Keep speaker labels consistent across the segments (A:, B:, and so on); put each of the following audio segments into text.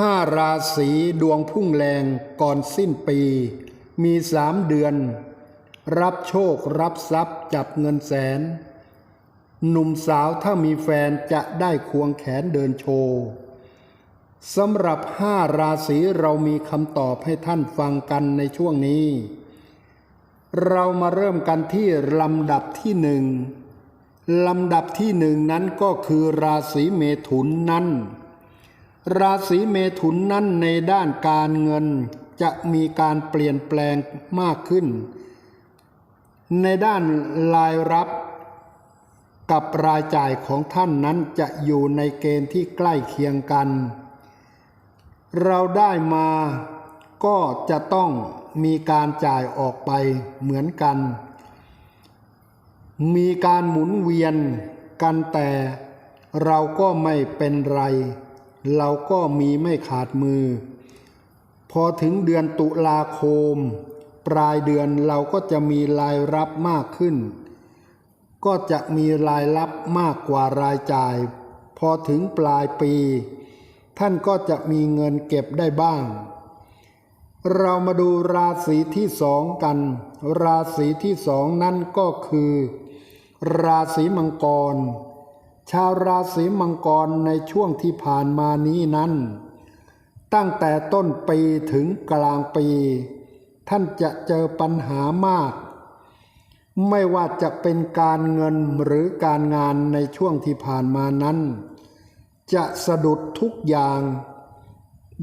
A: ห้าราศีดวงพุ่งแรงก่อนสิ้นปี มีสามเดือน รับโชครับทรัพย์จับเงินแสน หนุ่มสาวถ้ามีแฟนจะได้ควงแขนเดินโชว์สำหรับห้าราศีเรามีคำตอบให้ท่านฟังกันในช่วงนี้ เรามาเริ่มกันที่ลำดับที่หนึ่งลำดับที่หนึ่งนั้นก็คือราศีเมถุนนั้น ราศีเมถุนนั้นในด้านการเงินจะมีการเปลี่ยนแปลงมากขึ้น ในด้านรายรับกับรายจ่ายของท่านนั้นจะอยู่ในเกณฑ์ที่ใกล้เคียงกัน เราได้มาก็จะต้องมีการจ่ายออกไปเหมือนกัน มีการหมุนเวียนกันแต่เราก็ไม่เป็นไร เราก็มีไม่ขาดมือ พอถึงเดือนตุลาคม ปลายเดือนเราก็จะมีรายรับมากขึ้น ก็จะมีรายรับมากกว่ารายจ่าย พอถึงปลายปี ท่านก็จะมีเงินเก็บได้บ้าง เรามาดูราศีที่สองกัน ราศีที่สองนั่นก็คือ ราศีมังกร ชาวราศีมังกรในช่วงที่ผ่านมานี้นั้น ตั้งแต่ต้นปีถึงกลางปี ท่านจะเจอปัญหามาก ไม่ว่าจะเป็นการเงินหรือการงานในช่วงที่ผ่านมานั้น จะสะดุดทุกอย่าง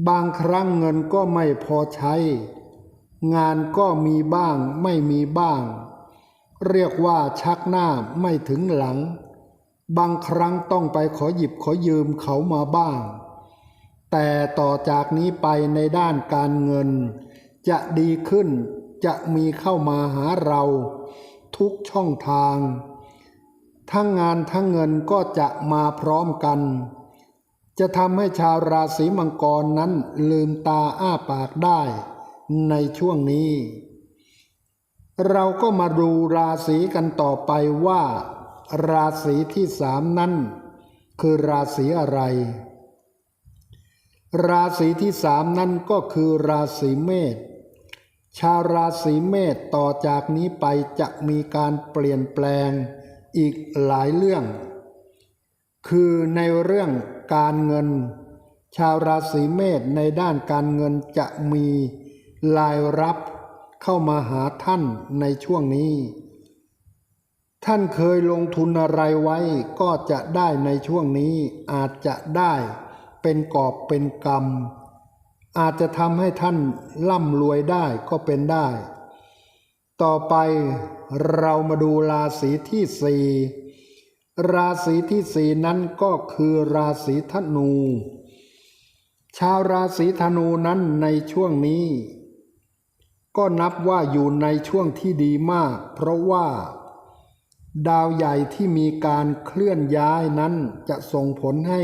A: บางครั้งเงินก็ไม่พอใช้ งานก็มีบ้างไม่มีบ้าง เรียกว่าชักหน้าไม่ถึงหลัง บางครั้งต้องไปขอหยิบขอยืมเขามาบ้าง แต่ต่อจากนี้ไปในด้านการเงิน จะดีขึ้นจะมีเข้ามาหาเรา ทุกช่องทาง ทั้งงานทั้งเงินก็จะมาพร้อมกัน จะทำให้ชาวราศีมังกรนั้นลืมตาอ้าปากได้ในช่วงนี้ เราก็มาดูราศีกันต่อไปว่า ราศีที่สามนั้นคือราศีอะไร ราศีที่สามนั่นก็คือราศีเมษชาวราศีเมษต่อจากนี้ไปจะมีการเปลี่ยนแปลงอีกหลายเรื่อง คือในเรื่องการเงิน ชาวราศีเมษในด้านการเงินจะมีรายรับเข้ามาหาท่านในช่วงนี้ ท่านเคยลงทุนอะไรไว้ก็จะได้ในช่วงนี้อาจจะได้เป็นกอบเป็นกรรม อาจจะทำให้ท่านร่ำรวยได้ก็เป็นได้ ต่อไปเรามาดูราศีที่สี่ราศีที่สี่นั้นก็คือราศีธนู ชาวราศีธนูนั้นในช่วงนี้ ก็นับว่าอยู่ในช่วงที่ดีมาก เพราะว่า ดาวใหญ่ที่มีการเคลื่อนย้ายนั้นจะส่งผลให้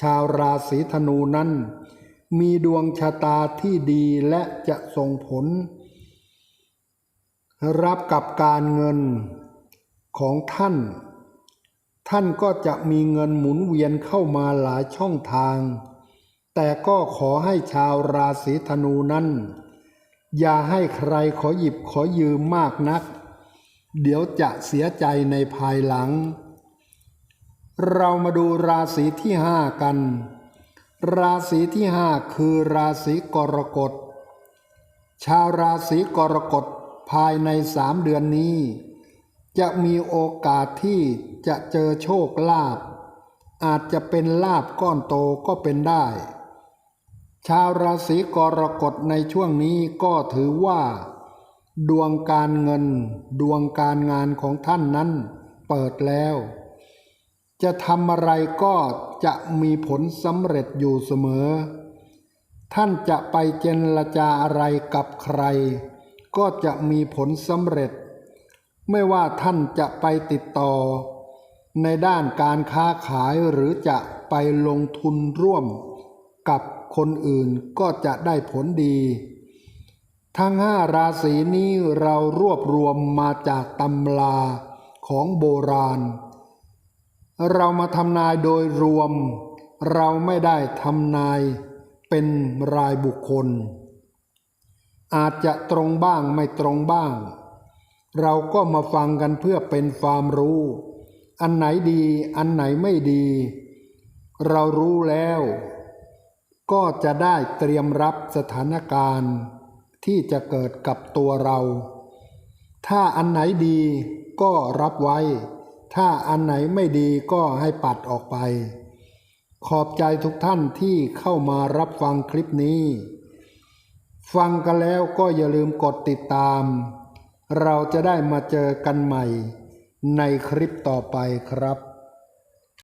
A: ชาวราศีธนูนั้น มีดวงชะตาที่ดีและจะส่งผล รับกับการเงินของท่าน ท่านก็จะมีเงินหมุนเวียนเข้ามาหลายช่องทาง แต่ก็ขอให้ชาวราศีธนูนั้น อย่าให้ใครขอหยิบขอยืมมากนัก เดี๋ยวจะเสียใจในภายหลัง เรามาดูราศีที่ห้ากัน ราศีที่ห้าคือราศีกรกฎ ชาวราศีกรกฎภายในสามเดือนนี้ จะมีโอกาสที่จะเจอโชคลาภอาจจะเป็นลาบก้อนโตก็เป็นได้ ชาวราศีกรกฎในช่วงนี้ก็ถือว่า ดวงการเงิน ดวงการงานของท่านนั้นเปิดแล้ว จะทำอะไรก็จะมีผลสำเร็จอยู่เสมอ ท่านจะไปเจรจาอะไรกับใคร ก็จะมีผลสำเร็จ ไม่ว่าท่านจะไปติดต่อ ในด้านการค้าขายหรือจะไปลงทุนร่วม กับคนอื่นก็จะได้ผลดี ทั้งห้าราศีนี้เรารวบรวมมาจากตำราของโบราณ เรามาทำนายโดยรวม เราไม่ได้ทำนายเป็นรายบุคคล อาจจะตรงบ้างไม่ตรงบ้าง เราก็มาฟังกันเพื่อเป็นความรู้ อันไหนดีอันไหนไม่ดี เรารู้แล้ว ก็จะได้เตรียมรับสถานการณ์ ที่จะเกิดกับตัวเรา ถ้าอันไหนดีก็รับไว้ ถ้าอันไหนไม่ดีก็ให้ปัดออกไป ขอบใจทุกท่านที่เข้ามารับฟังคลิปนี้ ฟังกันแล้วก็อย่าลืมกดติดตาม เราจะได้มาเจอกันใหม่ในคลิปต่อไปครับ